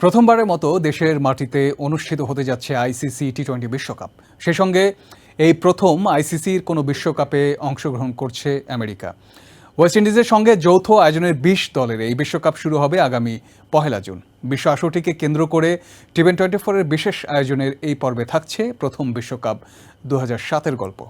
প্রথমবারের মতো দেশের মাটিতে অনুষ্ঠিত হতে যাচ্ছে আইসিসি টি টোয়েন্টি বিশ্বকাপ। সে সঙ্গে এই প্রথম আইসিসির কোনো বিশ্বকাপে অংশগ্রহণ করছে আমেরিকা। ওয়েস্ট ইন্ডিজের সঙ্গে যৌথ আয়োজনের বিশ দলের এই বিশ্বকাপ শুরু হবে আগামী পহেলা জুন। বিশ্ব আসরটিকে কেন্দ্র করে টিভেন টোয়েন্টি ফোরের বিশেষ আয়োজনের এই পর্বে থাকছে প্রথম বিশ্বকাপ দু হাজার সাতের গল্প।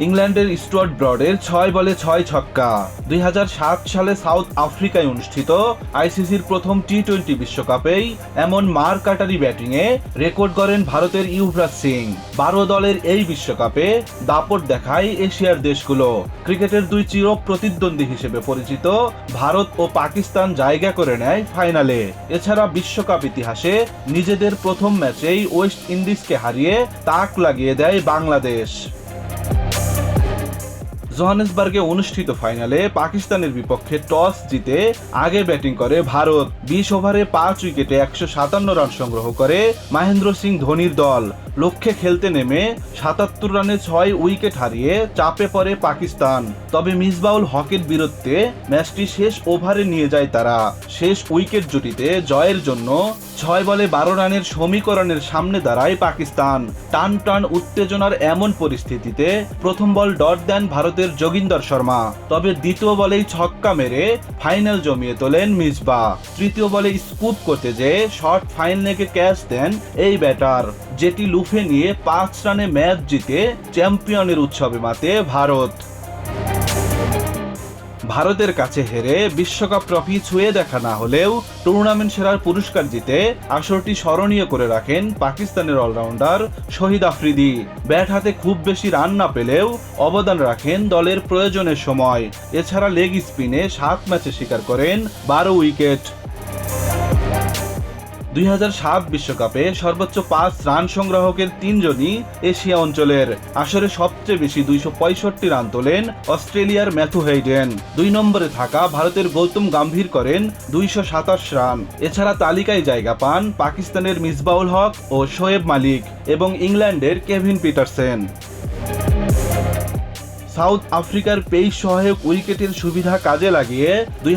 ইংল্যান্ডের স্টুয়ার্ট ব্রডের ছয় বলে ছয় ছক্কা। দুই হাজার সাত সালে সাউথ আফ্রিকায় অনুষ্ঠিত আইসিসির প্রথম টি টোয়েন্টি বিশ্বকাপেই এমন মার কাটারি ব্যাটিংয়ে রেকর্ড করেন ভারতের ইউভরাজ সিং। বারো দলের এই বিশ্বকাপে দাপট দেখায় এশিয়ার দেশগুলো। ক্রিকেটের দুই চির প্রতিদ্বন্দ্বী হিসেবে পরিচিত ভারত ও পাকিস্তান জায়গা করে নেয় ফাইনালে। এছাড়া বিশ্বকাপ ইতিহাসে নিজেদের প্রথম ম্যাচেই ওয়েস্ট ইন্ডিজকে হারিয়ে তাক লাগিয়ে দেয় বাংলাদেশ। জোহানেসবার্গে অনুষ্ঠিত ফাইনালে পাকিস্তানের বিপক্ষে টস জিতে আগে ব্যাটিং করে ভারত। বিশ ওভারে পাঁচ উইকেটে একশো সাতান্ন রান সংগ্রহ করে মহেন্দ্র সিং ধোনির দল। লক্ষ্যে খেলতে নেমে সাতাত্তর রানে ছয় উইকেট হারিয়ে চাপে পড়ে পাকিস্তান। তবে মিসবাউল হকের বীরত্বে ম্যাচটি শেষ ওভারে নিয়ে যায় তারা। শেষ উইকেট জুটিতে জয়ের জন্য ছয় বলে বারো রানের সমীকরণের সামনে দাঁড়ায় পাকিস্তান। টান টান উত্তেজনার এমন পরিস্থিতিতে প্রথম বল ডট দেন ভারতের যোগিন্দর শর্মা। তবে দ্বিতীয় বলেই ছক্কা মেরে ফাইনাল জমিয়ে তোলেন মিসবা। তৃতীয় বলে স্কুপ করতে যেয়ে শর্ট ফাইন লেগে ক্যাচ দেন এই ব্যাটার। যেটি লুফে নিয়ে পাঁচ রানে ম্যাচ জিতে চ্যাম্পিয়নের উৎসবে মাতে ভারত। ভারতের কাছে হেরে বিশ্বকাপ ট্রফি ছুঁয়ে দেখা না হলেও টুর্নামেন্ট সেরার পুরস্কার জিতে আসরটি স্মরণীয় করে রাখেন পাকিস্তানের অলরাউন্ডার শহীদ আফ্রিদি। ব্যাট হাতে খুব বেশি রান না পেলেও অবদান রাখেন দলের প্রয়োজনের সময়। এছাড়া লেগ স্পিনে সাত ম্যাচে শিকার করেন বারো উইকেট। দুই বিশ্বকাপে সর্বোচ্চ পাঁচ রান সংগ্রাহকের তিনজনই এশিয়া অঞ্চলের। আসরে সবচেয়ে বেশি দুইশো পঁয়ষট্টি রান তোলেন অস্ট্রেলিয়ার ম্যাথু হেইডেন। দুই নম্বরে থাকা ভারতের গৌতম গাম্ভীর করেন দুইশো সাতাশ রান। এছাড়া তালিকায় জায়গা পান পাকিস্তানের মিসবাউল হক ও শোয়েব মালিক এবং ইংল্যান্ডের কেভিন পিটারসেন। সাউথ আফ্রিকার পেইস সহায়ক উইকেটের সুবিধা কাজে লাগিয়ে দুই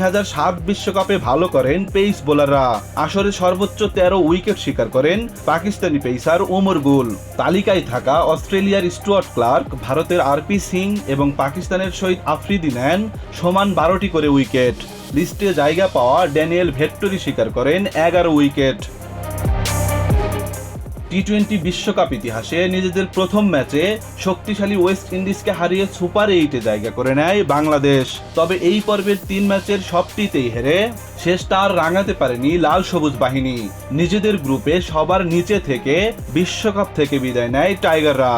বিশ্বকাপে ভালো করেন পেইস বোলাররা। আসরে সর্বোচ্চ তেরো উইকেট শিকার করেন পাকিস্তানি পেসার ওমর গুল। তালিকায় থাকা অস্ট্রেলিয়ার স্টুয়ার্ট ক্লার্ক, ভারতের আরপি সিং এবং পাকিস্তানের শহীদ আফ্রিদি নেন সমান বারোটি করে উইকেট। লিস্টে জায়গা পাওয়া ড্যানিয়েল ভেক্টরি শিকার করেন এগারো উইকেট। টি টোয়েন্টি বিশ্বকাপ ইতিহাসে নিজেদের প্রথম ম্যাচে শক্তিশালী ওয়েস্ট ইন্ডিজকে হারিয়ে সুপার এইটে জায়গা করে নেয় বাংলাদেশ। তবে এই পর্বের তিন ম্যাচের সবটিতেই হেরে শেষটা আর রাঙাতে পারেনি লাল সবুজ বাহিনী। নিজেদের গ্রুপে সবার নিচে থেকে বিশ্বকাপ থেকে বিদায় নেয় টাইগাররা।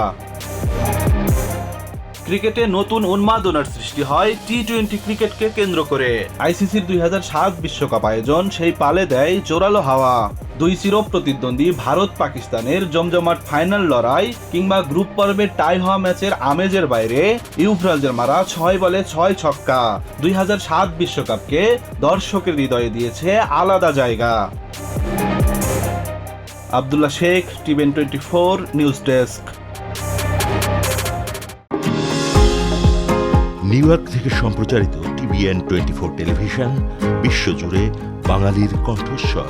ক্রিকেটে নতুন উন্মাদনার সৃষ্টি হয় টি টোয়েন্টি ক্রিকেটকে কেন্দ্র করে। আইসিসির দুই বিশ্বকাপ আয়োজন সেই পালে দেয় জোরালো হাওয়া। দুই চির প্রতিদ্বন্দ্বী ভারত পাকিস্তানের জমজমাট ফাইনাল লড়াই কিংবা গ্রুপ পর্বে টাই হওয়া ম্যাচের আমেজের বাইরে ইউভরাজের মারা ছয় বলে ছয় ছক্কা। দুই বিশ্বকাপকে দর্শকের হৃদয়ে দিয়েছে আলাদা জায়গা। Abdullah Sheikh TVN twenty four, news desk. New York থেকে সম্প্রচারিত টিভিএন টোয়েন্টি ফোর টেলিভিশন, বিশ্বজুড়ে বাঙালির কণ্ঠস্বর।